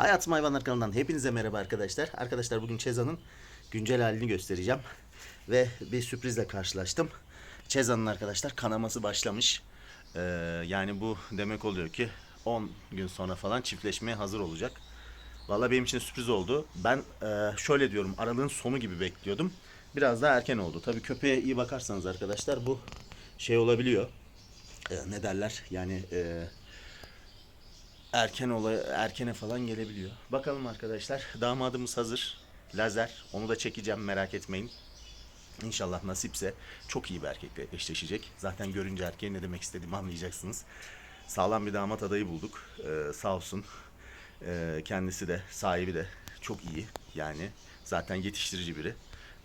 Hayatım Hayvanlar kanalından hepinize merhaba arkadaşlar. Arkadaşlar bugün Çeza'nın güncel halini göstereceğim. Ve bir sürprizle karşılaştım. Çeza'nın arkadaşlar kanaması başlamış. Ee, yani bu demek oluyor ki 10 gün sonra falan çiftleşmeye hazır olacak. Valla benim için sürpriz oldu. Ben e, şöyle diyorum aralığın sonu gibi bekliyordum. Biraz daha erken oldu. Tabii köpeğe iyi bakarsanız arkadaşlar bu şey olabiliyor. E, ne derler yani... E, erken olay erkene falan gelebiliyor. Bakalım arkadaşlar. Damadımız hazır. Lazer. Onu da çekeceğim merak etmeyin. İnşallah nasipse çok iyi bir erkekle eşleşecek. Zaten görünce erkeğin ne demek istediğimi anlayacaksınız. Sağlam bir damat adayı bulduk. Ee, sağ olsun. Ee, kendisi de sahibi de çok iyi. Yani zaten yetiştirici biri.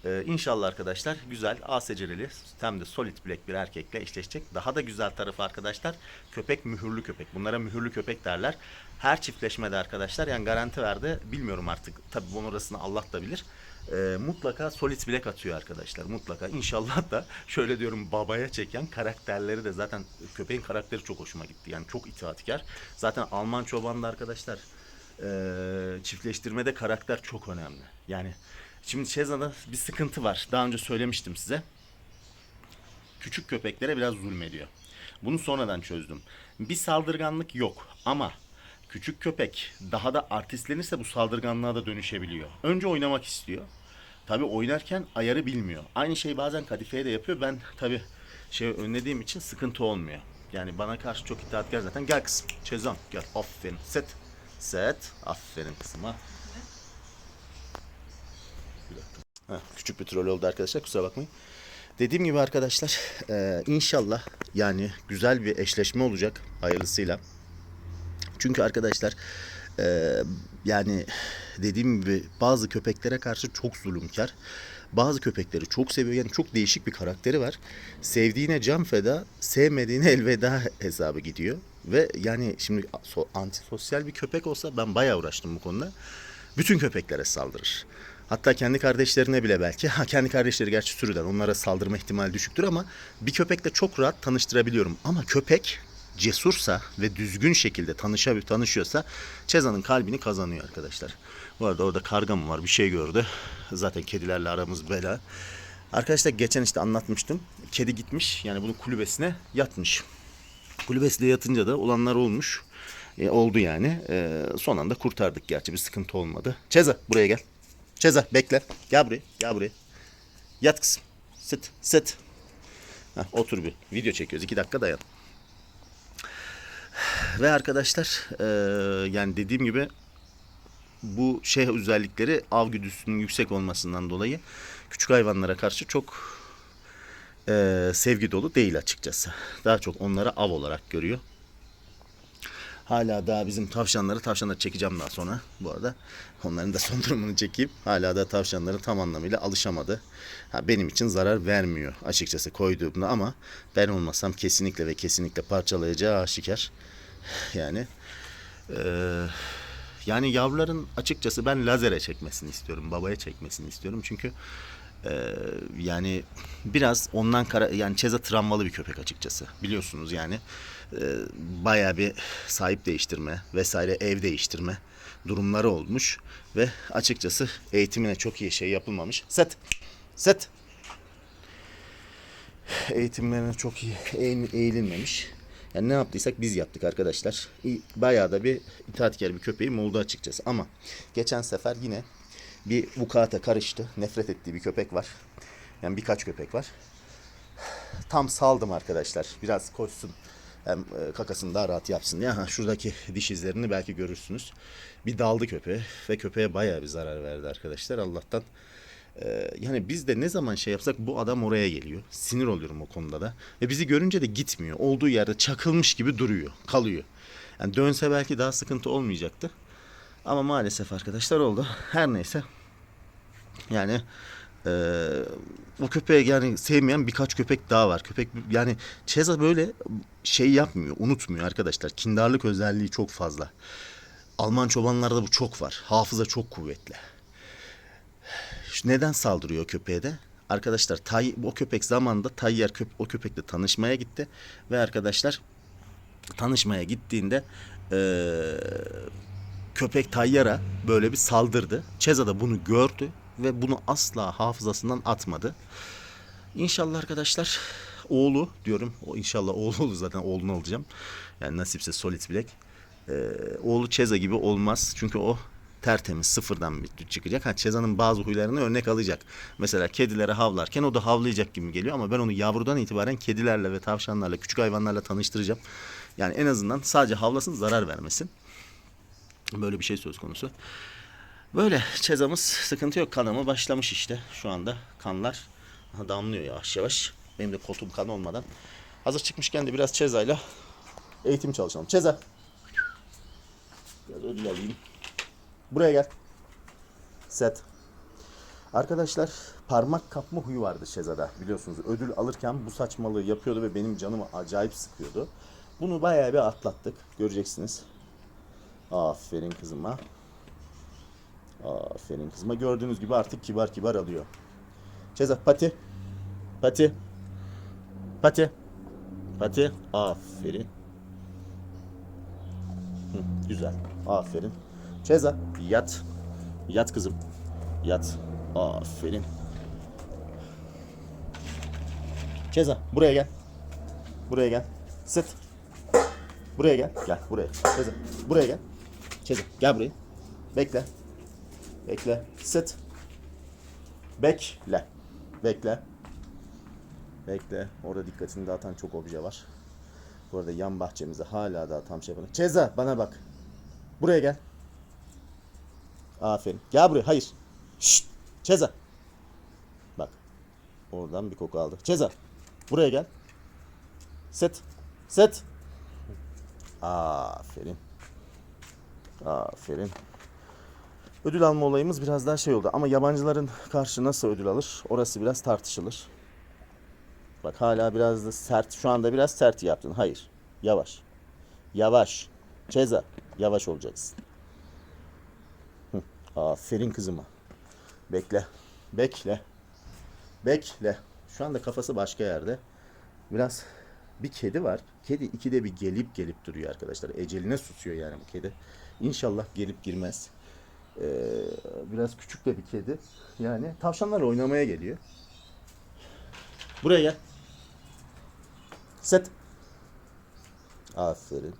Ee, inşallah arkadaşlar güzel A secereli hem de solid black bir erkekle eşleşecek. Daha da güzel tarafı arkadaşlar köpek mühürlü köpek. Bunlara mühürlü köpek derler. Her çiftleşmede arkadaşlar yani garanti verdi. Bilmiyorum artık tabii bunun orasını Allah da bilir. Ee, mutlaka solid black atıyor arkadaşlar. Mutlaka inşallah da şöyle diyorum babaya çeken karakterleri de zaten köpeğin karakteri çok hoşuma gitti. Yani çok itaatkar. Zaten Alman çobanda arkadaşlar e, çiftleştirmede karakter çok önemli. Yani şimdi Şeza'da bir sıkıntı var. Daha önce söylemiştim size. Küçük köpeklere biraz zulmediyor. Bunu sonradan çözdüm. Bir saldırganlık yok ama küçük köpek daha da artistlenirse bu saldırganlığa da dönüşebiliyor. Önce oynamak istiyor. Tabii oynarken ayarı bilmiyor. Aynı şey bazen kadifeye de yapıyor. Ben tabii şey önlediğim için sıkıntı olmuyor. Yani bana karşı çok itaatkar zaten. Gel kızım. Çezan gel. Aferin. Set. Set. Aferin kızıma. Bir dakika. Heh, küçük bir troll oldu arkadaşlar. Kusura bakmayın. Dediğim gibi arkadaşlar e, inşallah yani güzel bir eşleşme olacak hayırlısıyla. Çünkü arkadaşlar e, yani dediğim gibi bazı köpeklere karşı çok zulümkar. Bazı köpekleri çok seviyor. Yani çok değişik bir karakteri var. Sevdiğine can feda, sevmediğine elveda hesabı gidiyor. Ve yani şimdi so- antisosyal bir köpek olsa ben bayağı uğraştım bu konuda. Bütün köpeklere saldırır. Hatta kendi kardeşlerine bile belki. Ha kendi kardeşleri gerçi sürüden onlara saldırma ihtimali düşüktür ama bir köpekle çok rahat tanıştırabiliyorum. Ama köpek cesursa ve düzgün şekilde tanışa tanışıyorsa Ceza'nın kalbini kazanıyor arkadaşlar. Bu arada orada karga mı var bir şey gördü. Zaten kedilerle aramız bela. Arkadaşlar geçen işte anlatmıştım. Kedi gitmiş yani bunun kulübesine yatmış. Kulübesine yatınca da olanlar olmuş. E, oldu yani. E, son anda kurtardık gerçi bir sıkıntı olmadı. Ceza buraya gel. Ceza bekle. Gel buraya. Gel buraya. Yat kızım. Sit. Sit. Heh, otur bir. Video çekiyoruz. iki dakika dayan. Ve arkadaşlar e, yani dediğim gibi bu şey özellikleri av güdüsünün yüksek olmasından dolayı küçük hayvanlara karşı çok e, sevgi dolu değil açıkçası. Daha çok onları av olarak görüyor. Hala daha bizim tavşanları tavşanları çekeceğim daha sonra bu arada. Onların da son durumunu çekeyim. Hala da tavşanları tam anlamıyla alışamadı. Ha, benim için zarar vermiyor açıkçası koyduğumda ama ben olmasam kesinlikle ve kesinlikle parçalayacağı aşikar. Yani eee yani yavruların açıkçası ben lazere çekmesini istiyorum. Babaya çekmesini istiyorum. Çünkü eee, yani biraz ondan kara yani Çeza travmalı bir köpek açıkçası. Biliyorsunuz yani eee bayağı bir sahip değiştirme vesaire ev değiştirme durumları olmuş ve açıkçası eğitimine çok iyi şey yapılmamış. Set. Set. Eğitimlerine çok iyi eğ- eğilinmemiş. Yani ne yaptıysak biz yaptık arkadaşlar. Bayağı da bir itaatkar bir köpeğim oldu açıkçası. Ama geçen sefer yine bir vukuata karıştı. Nefret ettiği bir köpek var. Yani birkaç köpek var. Tam saldım arkadaşlar. Biraz koşsun. Hem e, kakasını daha rahat yapsın diye. Ha, şuradaki diş izlerini belki görürsünüz. Bir daldı köpeğe ve köpeğe bayağı bir zarar verdi arkadaşlar. Allah'tan ee, yani biz de ne zaman şey yapsak bu adam oraya geliyor. Sinir oluyorum o konuda da. Ve bizi görünce de gitmiyor. Olduğu yerde çakılmış gibi duruyor. Kalıyor. Yani dönse belki daha sıkıntı olmayacaktı. Ama maalesef arkadaşlar oldu. Her neyse. Yani eee o köpeği yani sevmeyen birkaç köpek daha var. Köpek yani Çeza böyle şey yapmıyor, unutmuyor arkadaşlar. Kindarlık özelliği çok fazla. Alman çobanlarda bu çok var. Hafıza çok kuvvetli. Neden saldırıyor köpeğe de? Arkadaşlar Tay, o köpek zamanında Tayyer köp o köpekle tanışmaya gitti ve arkadaşlar tanışmaya gittiğinde eee, köpek Tayyara böyle bir saldırdı. Çeza da bunu gördü ve bunu asla hafızasından atmadı. İnşallah arkadaşlar oğlu diyorum. O inşallah oğlu olur zaten oğlunu alacağım. Yani nasipse Solid Black. Ee, oğlu Çeza gibi olmaz. Çünkü o tertemiz sıfırdan bir çıkacak. Ha Çeza'nın bazı huylarını örnek alacak. Mesela kedilere havlarken o da havlayacak gibi geliyor ama ben onu yavrudan itibaren kedilerle ve tavşanlarla, küçük hayvanlarla tanıştıracağım. Yani en azından sadece havlasın zarar vermesin. Böyle bir şey söz konusu. Böyle Çeza'mız sıkıntı yok. Kanama başlamış işte. Şu anda kanlar damlıyor yavaş yavaş. Benim de kotum kan olmadan. Hazır çıkmışken de biraz Çeza'yla eğitim çalışalım. Çeza. Biraz ödül alayım. Buraya gel. Set. Arkadaşlar parmak kapma huyu vardı Şeza'da biliyorsunuz. Ödül alırken bu saçmalığı yapıyordu ve benim canımı acayip sıkıyordu. Bunu bayağı bir atlattık. Göreceksiniz. Aferin kızıma. Aferin kızıma. Gördüğünüz gibi artık kibar kibar alıyor. Ceza pati. Pati. Pati. Pati. Aferin. Hı, güzel. Aferin. Ceza yat. Yat kızım. Yat. Aferin. Ceza buraya gel. Buraya gel. Sıt. Buraya gel. Gel buraya. Ceza. Buraya gel. Ceza. Gel buraya. Bekle. Bekle. Sıt. Bekle. Bekle. Bekle. Orada dikkatini dağıtan çok obje var. Bu arada yan bahçemizde hala daha tam şey yapalım. Ceza bana bak. Buraya gel. Aferin. Gel buraya. Hayır. Şşt. Ceza. Bak. Oradan bir koku aldı. Ceza. Buraya gel. Set. Set. Aferin. Aferin. Ödül alma olayımız biraz daha şey oldu. Ama yabancıların karşı nasıl ödül alır? Orası biraz tartışılır. Bak hala biraz da sert. Şu anda biraz sert yaptın. Hayır. Yavaş. Yavaş. Ceza. Yavaş olacaksın. Hı. Aferin kızıma. Bekle. Bekle. Bekle. Şu anda kafası başka yerde. Biraz bir kedi var. Kedi ikide bir gelip gelip duruyor arkadaşlar. Eceline susuyor yani bu kedi. İnşallah gelip girmez. Ee, biraz küçük de bir kedi. Yani tavşanlarla oynamaya geliyor. Buraya gel. Set. Aferin.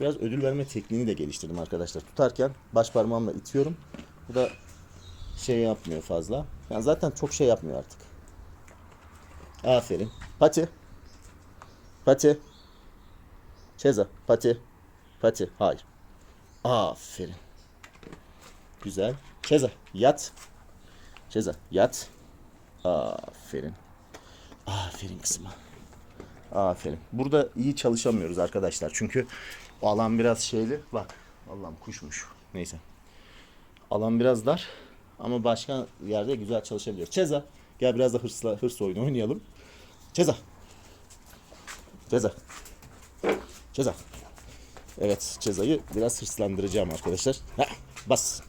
Biraz ödül verme tekniğini de geliştirdim arkadaşlar. Tutarken baş parmağımla itiyorum. Bu da şey yapmıyor fazla. Yani zaten çok şey yapmıyor artık. Aferin. Pati. Pati. Ceza. Pati. Pati. Hayır. Aferin. Güzel. Ceza. Yat. Ceza. Yat. Aferin. Aferin kızıma. Aferin. Burada iyi çalışamıyoruz arkadaşlar. Çünkü alan biraz şeyli. Bak. Allah'ım kuşmuş. Neyse. Alan biraz dar. Ama başka yerde güzel çalışabiliyoruz. Ceza. Gel biraz da hırsla, hırs oyunu oynayalım. Ceza. Ceza. Ceza. Evet cezayı biraz hırslandıracağım arkadaşlar. Ha, bas.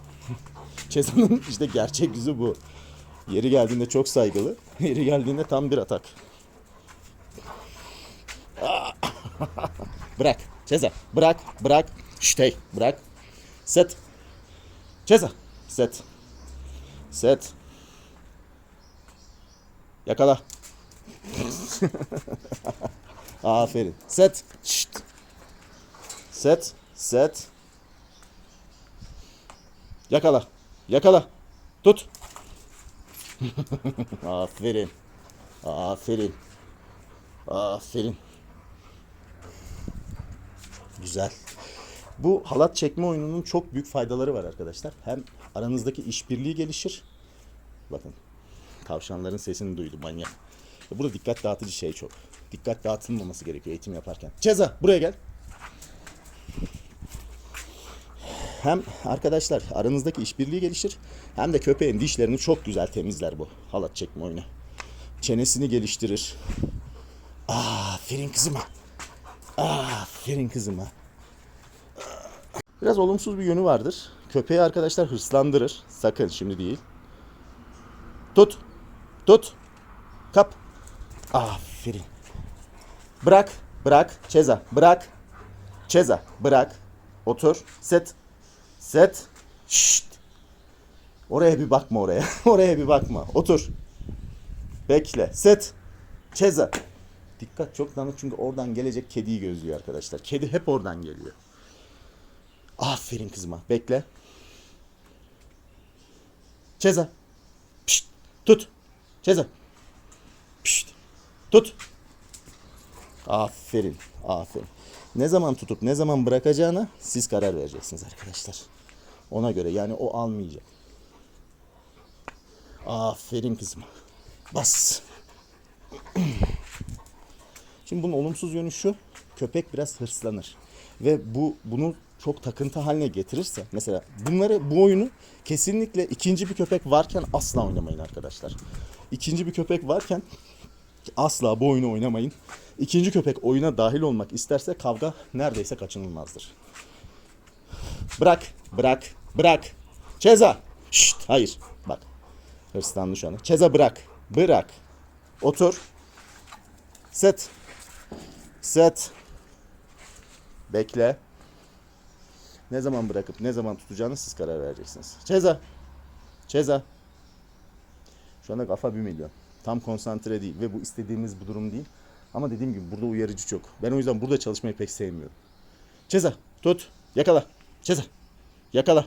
Cezanın işte gerçek yüzü bu. Yeri geldiğinde çok saygılı. Yeri geldiğinde tam bir atak. bırak. Ceza. Bırak. Bırak. Şşt hey. Bırak. Set. Ceza. Set. Set. Yakala. Aferin. Set. Şşt. Set. Set. Yakala. Yakala. Tut. Aferin. Aferin. Aferin. Güzel. Bu halat çekme oyununun çok büyük faydaları var arkadaşlar. Hem aranızdaki işbirliği gelişir. Bakın tavşanların sesini duydu manyak. Ya Burada dikkat dağıtıcı şey çok. Dikkat dağıtılmaması gerekiyor eğitim yaparken. Ceza buraya gel. Hem arkadaşlar aranızdaki işbirliği gelişir hem de köpeğin dişlerini çok güzel temizler bu halat çekme oyunu. Çenesini geliştirir. Aferin kızıma. Aferin kızıma. Biraz olumsuz bir yönü vardır. Köpeği arkadaşlar hırslandırır. Sakın şimdi değil. Tut. Tut. Kap. Aferin. Bırak. Bırak. Ceza. Bırak. Ceza. Bırak. Otur. Set. Set. Şşt. Oraya bir bakma oraya. oraya bir bakma. Otur. Bekle. Set. Ceza. Dikkat çok dağınık çünkü oradan gelecek kediyi gözlüyor arkadaşlar. Kedi hep oradan geliyor. Aferin kızıma. Bekle. Ceza. Pişt. Tut. Ceza. Pişt. Tut. Aferin. Aferin. Ne zaman tutup ne zaman bırakacağına siz karar vereceksiniz arkadaşlar. Ona göre yani o almayacak. Aferin kızıma. Bas. Şimdi bunun olumsuz yönü şu. Köpek biraz hırslanır. Ve bu bunu çok takıntı haline getirirse mesela bunları bu oyunu kesinlikle ikinci bir köpek varken asla oynamayın arkadaşlar. İkinci bir köpek varken asla bu oyunu oynamayın. İkinci köpek oyuna dahil olmak isterse kavga neredeyse kaçınılmazdır. Bırak, bırak, bırak. Ceza. Şşt, hayır. Bak. Hırslandı şu an. Ceza bırak. Bırak. Otur. Set. Set. Bekle. Ne zaman bırakıp ne zaman tutacağını siz karar vereceksiniz. Ceza. Ceza. Şu anda kafa bir milyon. Tam konsantre değil ve bu istediğimiz bu durum değil. Ama dediğim gibi burada uyarıcı çok. Ben o yüzden burada çalışmayı pek sevmiyorum. Ceza. Tut. Yakala. Ceza. Yakala.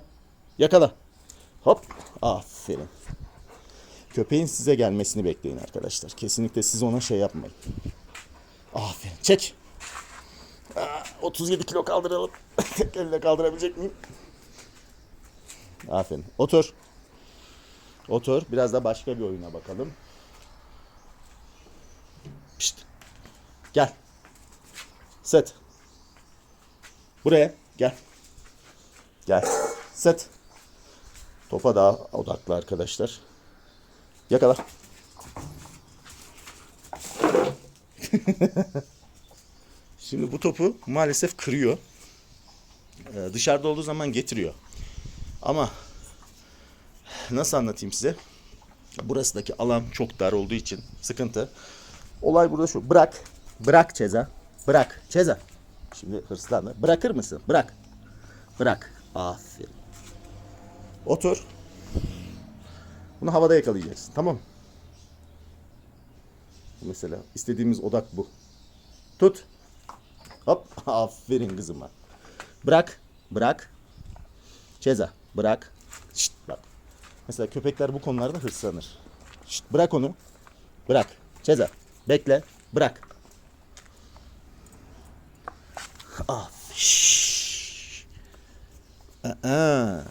Yakala. Hop. Aferin. Köpeğin size gelmesini bekleyin arkadaşlar. Kesinlikle siz ona şey yapmayın. Aferin. Çek. Aa, 37 kilo kaldıralım. Tek elle kaldırabilecek miyim? Aferin. Otur. Otur. Biraz da başka bir oyuna bakalım. Pişt. Gel. Set. Buraya. Gel. Gel. Set. Topa daha odaklı arkadaşlar. Yakala. Şimdi bu topu maalesef kırıyor. Ee, dışarıda olduğu zaman getiriyor. Ama nasıl anlatayım size? Burasındaki alan çok dar olduğu için sıkıntı. Olay burada şu. Bırak. Bırak Ceza. Bırak. Ceza. Şimdi hırslandı. Bırakır mısın? Bırak. Bırak. Aferin. Otur. Bunu havada yakalayacaksın. Tamam? Mesela istediğimiz odak bu. Tut. Hop. Aferin kızıma. Bırak. Bırak. Ceza. Bırak. Şşt, bak. Mesela köpekler bu konularda hırslanır. Şşt, bırak onu. Bırak. Ceza. Bekle. Bırak. Ah. şşş. Aa.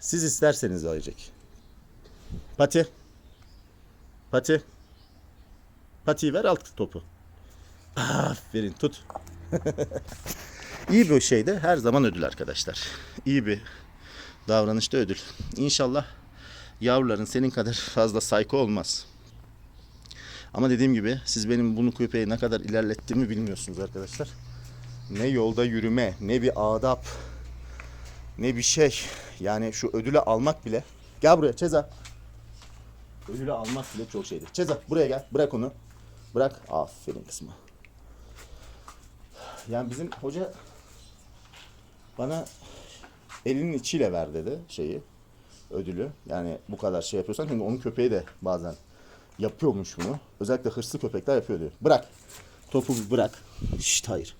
Siz isterseniz alacak. Pati. Pati. Patiyi ver alt topu. Aferin tut. İyi bir şeyde her zaman ödül arkadaşlar. İyi bir davranışta ödül. İnşallah yavruların senin kadar fazla sayko olmaz. Ama dediğim gibi siz benim bunu köpeği ne kadar ilerlettiğimi bilmiyorsunuz arkadaşlar. Ne yolda yürüme, ne bir adap, ne bir şey. Yani şu ödülü almak bile. Gel buraya Ceza. Ödülü almak bile çok şeydir. Ceza buraya gel. Bırak onu. Bırak. Aferin kısmı. Yani bizim hoca bana elinin içiyle ver dedi şeyi ödülü. Yani bu kadar şey yapıyorsan çünkü onun köpeği de bazen yapıyormuş bunu. Özellikle hırslı köpekler yapıyor diyor. Bırak. Topu bırak. Şşt hayır.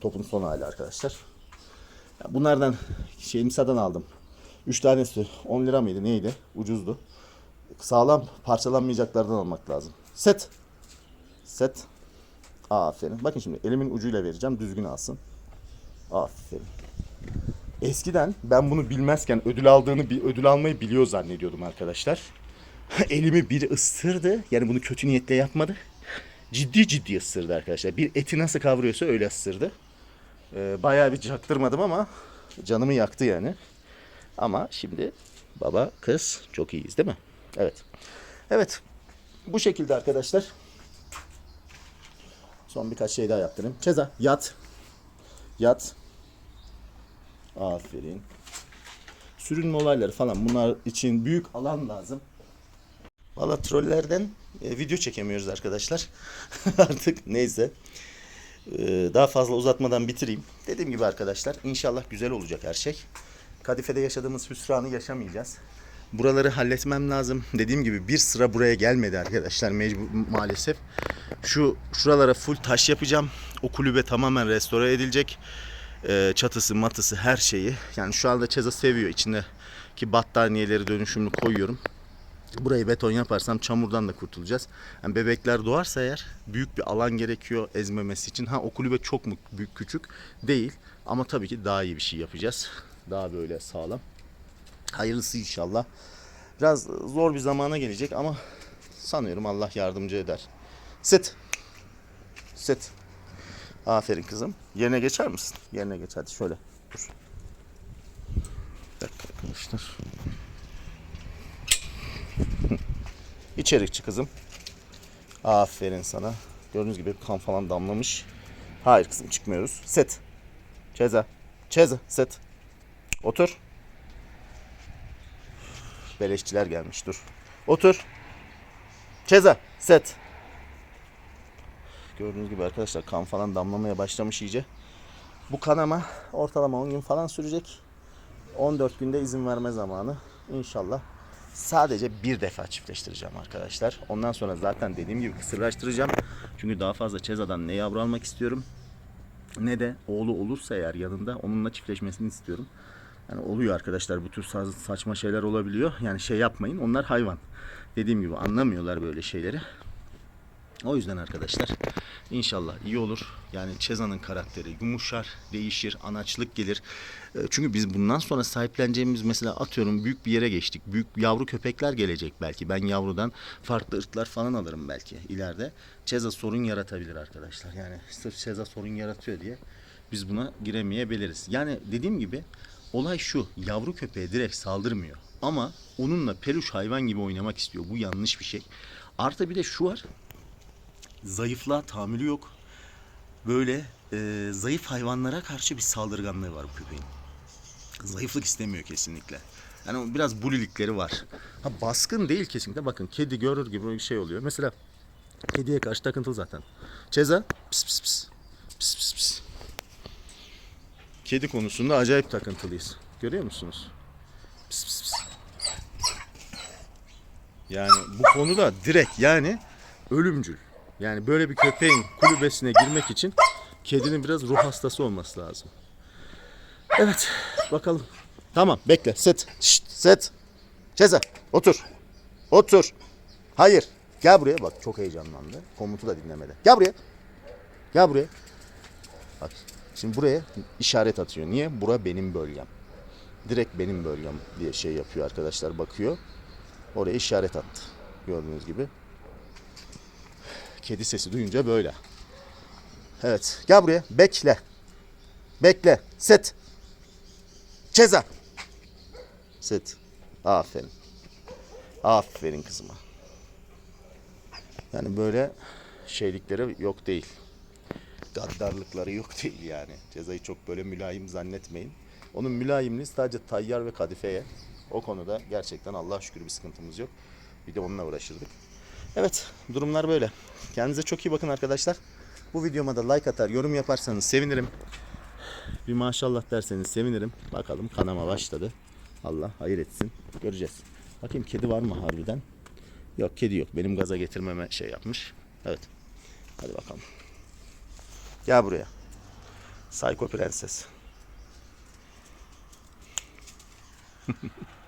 Topun son hali arkadaşlar. Bunlardan şey imsadan aldım. 3 tanesi 10 lira mıydı neydi? Ucuzdu. Sağlam parçalanmayacaklardan almak lazım. Set. Set. Aferin. Bakın şimdi elimin ucuyla vereceğim. Düzgün alsın. Aferin. Eskiden ben bunu bilmezken ödül aldığını ödül almayı biliyor zannediyordum arkadaşlar. Elimi bir ısırdı. Yani bunu kötü niyetle yapmadı. Ciddi ciddi ısırdı arkadaşlar. Bir eti nasıl kavuruyorsa öyle ısırdı. Ee, bayağı bir çaktırmadım ama canımı yaktı yani. Ama şimdi baba kız çok iyiyiz değil mi? Evet. Evet. Bu şekilde arkadaşlar. Son birkaç şey daha yaptırayım. Ceza yat. Yat. Aferin. Sürünme olayları falan bunlar için büyük alan lazım. Valla trollerden e, video çekemiyoruz arkadaşlar. Artık neyse. Ee, daha fazla uzatmadan bitireyim. Dediğim gibi arkadaşlar inşallah güzel olacak her şey. Kadife'de yaşadığımız hüsranı yaşamayacağız. Buraları halletmem lazım. Dediğim gibi bir sıra buraya gelmedi arkadaşlar mecbur maalesef. Şu şuralara full taş yapacağım. O kulübe tamamen restore edilecek. Ee, çatısı, matısı her şeyi. Yani şu anda Çeza seviyor. İçindeki battaniyeleri dönüşümlü koyuyorum. Burayı beton yaparsam çamurdan da kurtulacağız. Yani bebekler doğarsa eğer büyük bir alan gerekiyor ezmemesi için. Ha o kulübe çok mu büyük küçük değil. Ama tabii ki daha iyi bir şey yapacağız. Daha böyle sağlam. Hayırlısı inşallah. Biraz zor bir zamana gelecek ama sanıyorum Allah yardımcı eder. Sit. Sit. Aferin kızım. Yerine geçer misin? Yerine geç hadi şöyle. Dur. Bir dakika arkadaşlar. İçeri çık kızım. Aferin sana. Gördüğünüz gibi kan falan damlamış. Hayır kızım çıkmıyoruz. Set. Ceza. Ceza. Set. Otur. Beleşçiler gelmiş dur. Otur. Ceza. Set. Gördüğünüz gibi arkadaşlar kan falan damlamaya başlamış iyice. Bu kanama ortalama 10 gün falan sürecek. 14 günde izin verme zamanı. İnşallah sadece bir defa çiftleştireceğim arkadaşlar. Ondan sonra zaten dediğim gibi kısırlaştıracağım. Çünkü daha fazla Çeza'dan ne yavru almak istiyorum ne de oğlu olursa eğer yanında onunla çiftleşmesini istiyorum. Yani oluyor arkadaşlar bu tür sa- saçma şeyler olabiliyor. Yani şey yapmayın onlar hayvan. Dediğim gibi anlamıyorlar böyle şeyleri. O yüzden arkadaşlar inşallah iyi olur. Yani Çeza'nın karakteri yumuşar, değişir, anaçlık gelir. E, Çünkü biz bundan sonra sahipleneceğimiz mesela atıyorum büyük bir yere geçtik. Büyük yavru köpekler gelecek belki. Ben yavrudan farklı ırklar falan alırım belki ileride. Çeza sorun yaratabilir arkadaşlar. Yani sırf Çeza sorun yaratıyor diye biz buna giremeyebiliriz. Yani dediğim gibi olay şu. Yavru köpeğe direkt saldırmıyor. Ama onunla peluş hayvan gibi oynamak istiyor. Bu yanlış bir şey. Artı bir de şu var zayıflığa tahammülü yok. Böyle e, zayıf hayvanlara karşı bir saldırganlığı var bu köpeğin. Zayıflık istemiyor kesinlikle. Yani biraz bulilikleri var. Ha baskın değil kesinlikle. Bakın kedi görür gibi bir şey oluyor. Mesela kediye karşı takıntılı zaten. Ceza pis pis pis. Pis pis pis. Kedi konusunda acayip takıntılıyız. Görüyor musunuz? Pis pis pis. Yani bu konuda direkt yani ölümcül. Yani böyle bir köpeğin kulübesine girmek için kedinin biraz ruh hastası olması lazım. Evet bakalım. Tamam bekle set. Şşt, set. Ceza otur. Otur. Hayır. Gel buraya bak çok heyecanlandı. Komutu da dinlemedi. Gel buraya. Gel buraya. Bak şimdi buraya işaret atıyor. Niye? Bura benim bölgem. Direkt benim bölgem diye şey yapıyor arkadaşlar bakıyor. Oraya işaret attı. Gördüğünüz gibi. Kedi sesi duyunca böyle. Evet. Gel buraya. Bekle. Bekle. Set. Ceza. Set. Aferin. Aferin kızıma. Yani böyle şeylikleri yok değil. Gaddarlıkları yok değil yani. Cezayı çok böyle mülayim zannetmeyin. Onun mülayimliği sadece tayyar ve kadifeye. O konuda gerçekten Allah şükür bir sıkıntımız yok. Bir de onunla uğraşırdık. Evet durumlar böyle. Kendinize çok iyi bakın arkadaşlar. Bu videoma da like atar, yorum yaparsanız sevinirim. Bir maşallah derseniz sevinirim. Bakalım kanama başladı. Allah hayır etsin. Göreceğiz. Bakayım kedi var mı harbiden? Yok kedi yok. Benim gaza getirmeme şey yapmış. Evet. Hadi bakalım. Gel buraya. Psycho Prenses.